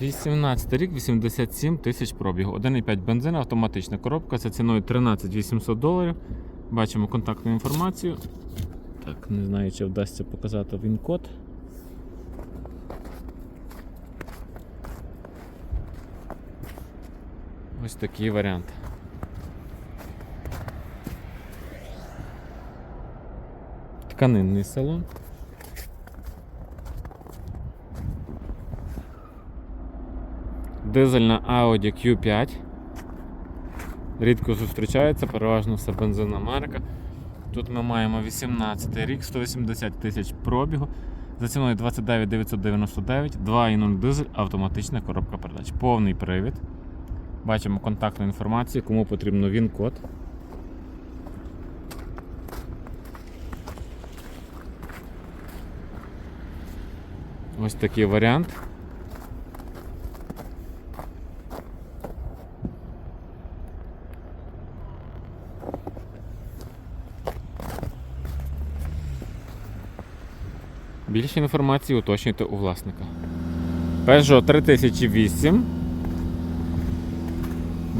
18 рік, 87 тисяч пробігу. 1,5 бензин, автоматична коробка за ціною 13 800 доларів. Бачимо контактну інформацію. Так, не знаю, чи вдасться показати він-код. Ось такий варіант. Тканинний салон. Дизельна Audi Q5. Рідко зустрічається, переважно все бензинна марка. Тут ми маємо 18 рік, 180 тисяч пробігу. За ціною 29 999, 2.0 дизель, автоматична коробка передач. Повний привід. Бачимо контактну інформацію, кому потрібно він код. Ось такий варіант. Більше інформації уточнюйте у власника. Peugeot 3008.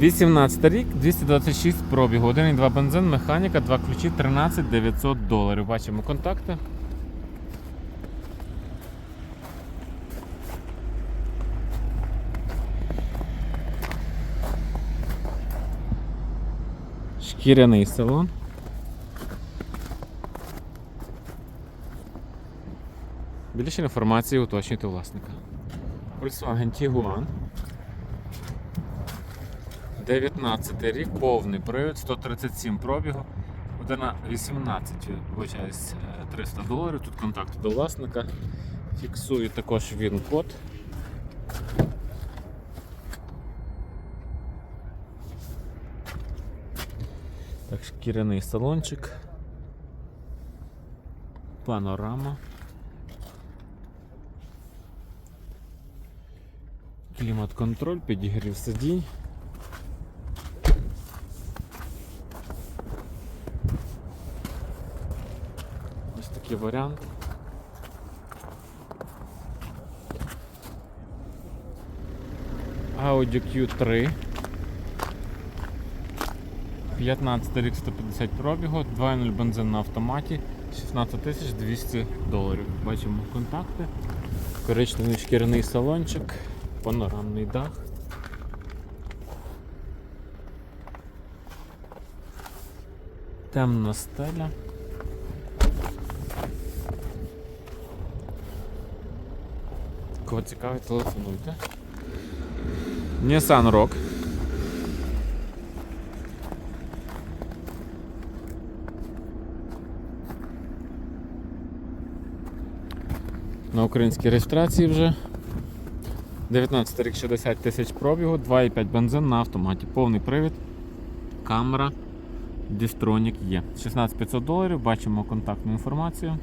18 рік, 226 пробігу, 1,2 бензин, механіка, 2 ключі, 13 900 доларів. Бачимо контакти. Шкіряний салон. Більше інформації уточнюйте власника. Volkswagen Tiguan. 19 рік, повний привід, 137 пробігу, година 18, вибачаюсь, е, 300 доларів. Тут контакт до власника. Фіксую також він код. Так, шкіряний салончик. Панорама. Клімат-контроль, підігрів сидінь. Ось такий варіант. Audi Q3. 15 рік 150 пробігу, 2.0 бензин на автоматі, 16 тисяч 200 доларів. Бачимо контакти. Коричневий шкіряний салончик, панорамний дах. Темна стеля. Кого цікавить, телефонуйте. Nissan Rock. На українській реєстрації вже. 19 рік 60 тисяч пробігу, 2,5 бензин на автоматі. Повний привід, камера, дістронік є. 16 500 доларів, бачимо контактну інформацію.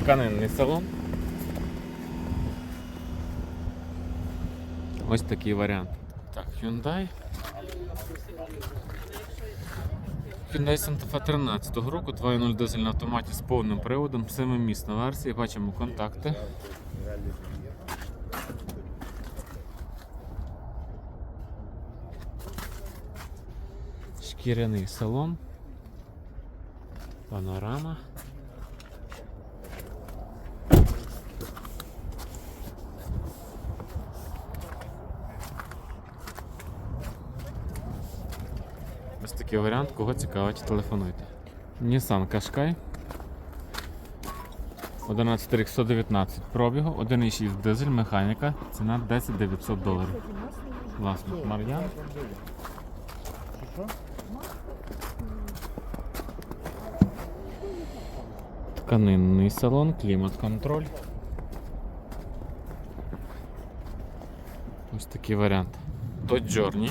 Тканинний салон. Ось такий варіант. Так, Hyundai. Hyundai Santa Fe 13 року, 2.0 дизель на автоматі з повним приводом, 7-місна версія, бачимо контакти. Шкіряний салон. Панорама. Такий варіант, кого цікавить, телефонуйте. Nissan Qashqai. 11 рік 119 пробігу, 1,6 дизель, механіка, ціна 10 900 доларів. Власник Мар'ян. Тканинний салон, клімат-контроль. Ось такий варіант. Dodge Journey.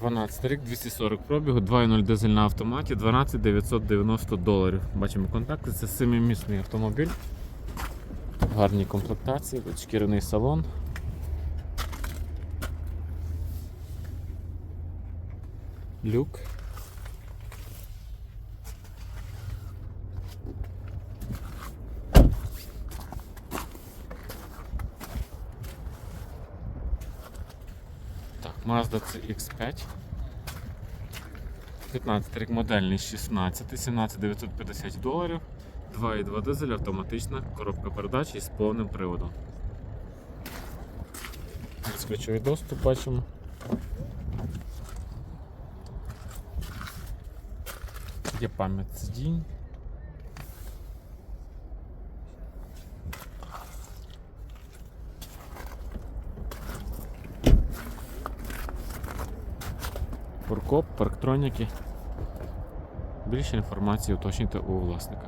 12 рік, 240 пробігу, 2.0 дизель на автоматі, 12 990 доларів. Бачимо контакти, це семимісний автомобіль. Гарні комплектації, шкіряний салон. Люк. Mazda CX5. 15 рік модельний 16, 17 950 доларів. 2,2 дизель, автоматична коробка передач із повним приводом. Безключовий доступ бачимо. Є пам'ять сидінь. Фуркоп, парктроніки. Більше інформації уточнюйте у власника.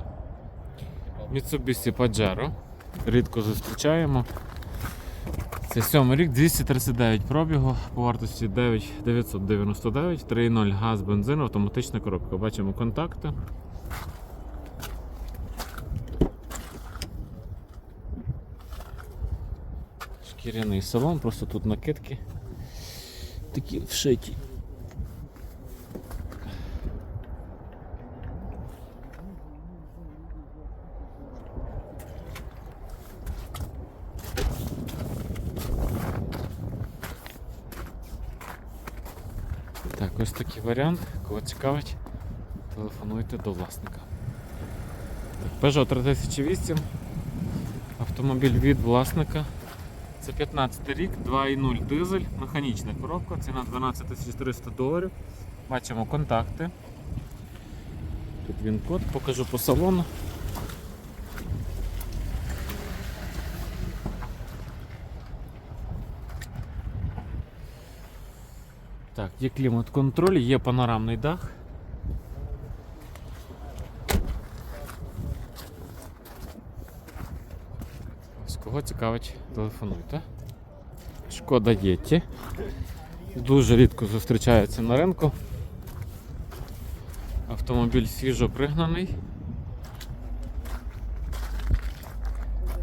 Mitsubishi Pajero. Рідко зустрічаємо. Це 7 рік, 239 пробігу, по вартості 9999, 3.0 газ, бензин, автоматична коробка. Бачимо контакти. Шкіряний салон, просто тут накидки. Такі вшиті. Так, ось такий варіант. Кого цікавить, телефонуйте до власника. Peugeot 3008. Автомобіль від власника. Це 15 рік, 2.0 дизель, механічна коробка, ціна 12 400 доларів. Бачимо контакти. Тут він код, покажу по салону. Є клімат-контроль, є панорамний дах. Ось кого цікавить, телефонуйте. Шкода Єті. Дуже рідко зустрічається на ринку. Автомобіль свіжо пригнаний.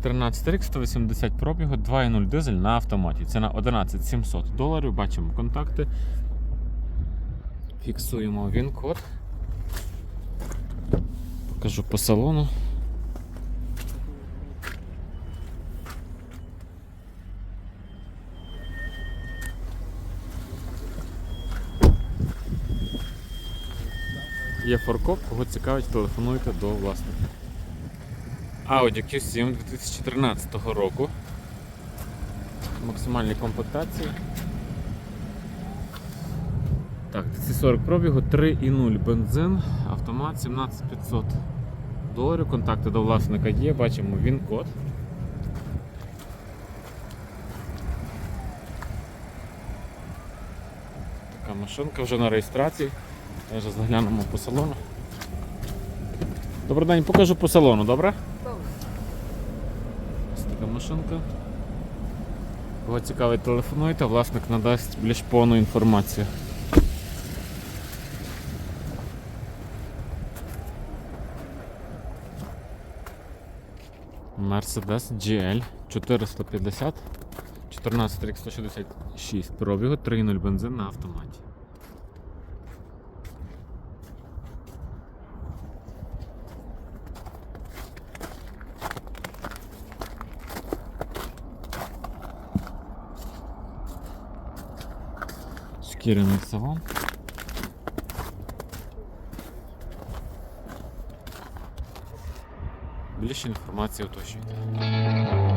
13 рік, 180 пробігу, 2.0 дизель на автоматі. Ціна 11 700 доларів. Бачимо контакти. Фіксуємо він-код. Покажу по салону. Є форкоп, кого цікавить, телефонуйте до власника. Audi Q7 2013 року. Максимальні комплектації. Так, 240 пробігу, 3,0 бензин, автомат 17500 доларів. Контакти до власника є, бачимо він код. Така машинка вже на реєстрації. Зараз заглянемо по салону. Добрий день, покажу по салону, добре? Ось така машинка. Кого цікавить, телефонуйте, власник надасть більш повну інформацію. Mercedes GL 450, 14 рік 166 пробігу, 3.0 бензин на автоматі. Шкіряний салон. Більше інформації уточнюйте.